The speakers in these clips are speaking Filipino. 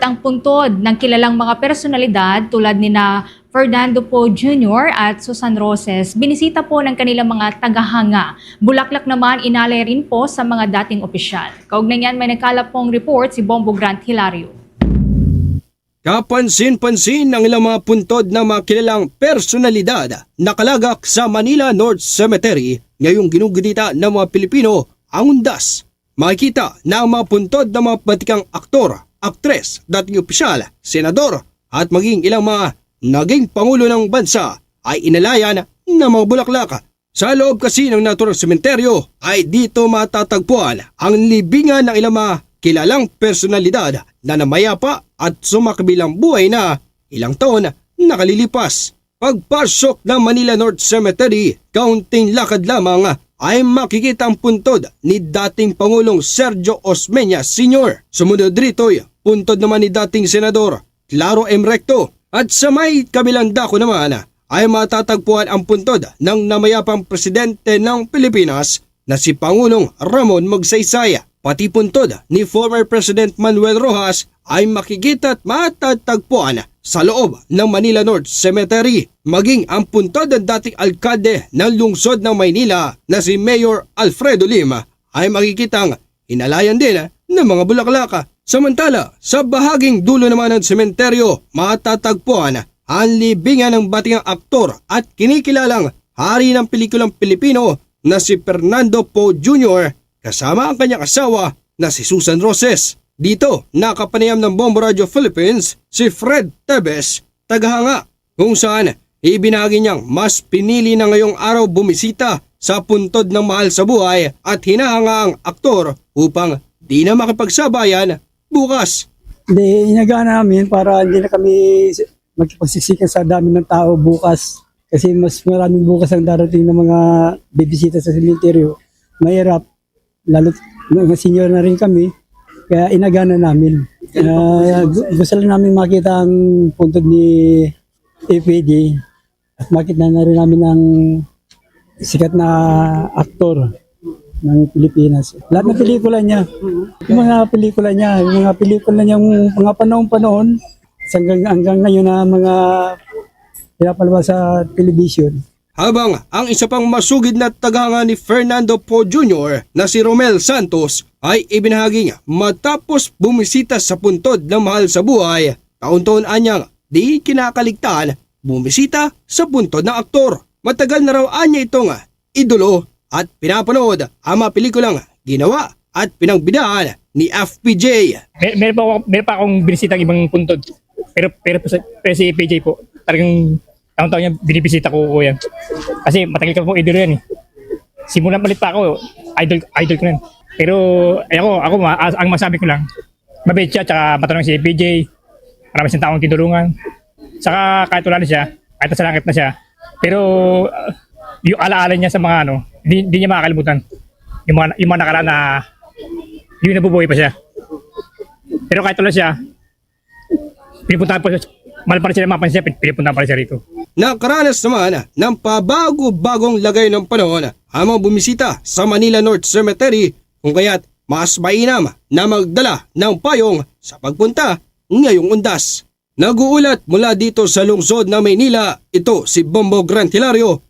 ang puntod ng kilalang mga personalidad tulad ni na Fernando Po Jr. at Susan Roses. Binisita po ng kanilang mga tagahanga. Bulaklak naman inalay rin po sa mga dating opisyal. Kaugnay niyan may nagkalap pong report si Bombo Grant Hilario. Kapansin-pansin ng ilang mga puntod ng mga kilalang personalidad nakalagak sa Manila North Cemetery ngayong ginugulita ng mga Pilipino ang undas. Makikita na ang mga puntod ng mga batikang aktor, aktres, dating opisyal, senador at maging ilang mga naging pangulo ng bansa ay inalayan ng mga bulaklak. Sa loob kasi ng naturang sementeryo ay dito matatagpuan ang libingan ng ilang mga kilalang personalidad na namayapa at sumakabilang buhay na ilang taon nakalilipas. Pagpasok ng Manila North Cemetery, kaunting lakad lamang ay makikita ang puntod ni dating Pangulong Sergio Osmeña Sr. Sumunod rito ay puntod naman ni dating Senador Claro M. Recto at sa may kabilang dako naman ay matatagpuan ang puntod ng namayapang presidente ng Pilipinas na si Pangulong Ramon Magsaysay. Pati puntod ni former President Manuel Rojas ay makikita at matatagpuan sa loob ng Manila North Cemetery. Maging ang puntod ng dating alkalde ng lungsod ng Maynila na si Mayor Alfredo Lima ay makikitang inalayan din ng mga bulaklaka. Samantala, sa bahaging dulo naman ng sementeryo, matatagpuan ang libingan ng batingang aktor at kinikilalang hari ng pelikulang Pilipino na si Fernando Po Jr. kasama ang kanyang asawa na si Susan Roses. Dito, nakapanayam ng Bombo Radio Philippines si Fred Tebes, tagahanga, kung saan ibinahagi niyang mas pinili na ngayong araw bumisita sa puntod ng mahal sa buhay at hinahanga ang aktor upang di na makipagsabayan bukas. Hindi, inaga namin para hindi na kami magpagsisikan sa dami ng tao bukas. Kasi mas maraming bukas ang darating ng mga bibisita sa sementeryo. Mahirap, lalo mga senior na rin kami. Kaya inagana namin. Uh, gusto lang namin makita ang puntod ni APD at makita na rin namin ang sikat na aktor ng Pilipinas. Lahat ng pelikula niya, yung mga pelikula niya, yung mga pelikula niya, yung mga panahon-panahon, hanggang, hanggang ngayon na mga pinapalabas sa television. Habang ang isa pang masugid na tagahanga ni Fernando Po Jr. na si Romel Santos ay ibinahagi niya matapos bumisita sa puntod ng mahal sa buhay, taon-taon anyang di kinakaligtaan bumisita sa puntod ng aktor. Matagal na raw anya itong idolo at pinapanood ang mga pelikulang ginawa at pinagbidahan ni FPJ. Mer meron pa, meron pa akong binisitang ibang puntod. Pero, pero, pero, si PJ po, talagang taon-taon niya binibisita ko ko yan. Kasi matagal ka po idol yan eh. Simulan malit pa ako, idol, idol ko na yan. Pero ay ako, ako ang masabi ko lang, mabait siya, tsaka matanong si PJ, marami siyang taong tinulungan. Saka kahit wala na siya, kahit nasa langit na siya, pero uh, yung alaala niya sa mga ano, hindi, hindi niya makakalimutan. Yung mga, yung mga nakaraan na yung nabubuhay pa siya. Pero kahit wala siya, pinupuntahan pa siya, mahal pa rin siya pinupuntahan pa siya rito. Nakaranas naman ng pabago-bagong lagay ng panahon ang mga bumisita sa Manila North Cemetery kung kaya't mas mainam na magdala ng payong sa pagpunta ngayong undas. Naguulat mula dito sa lungsod ng Maynila, ito si Bombo Grant Hilario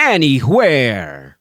anywhere.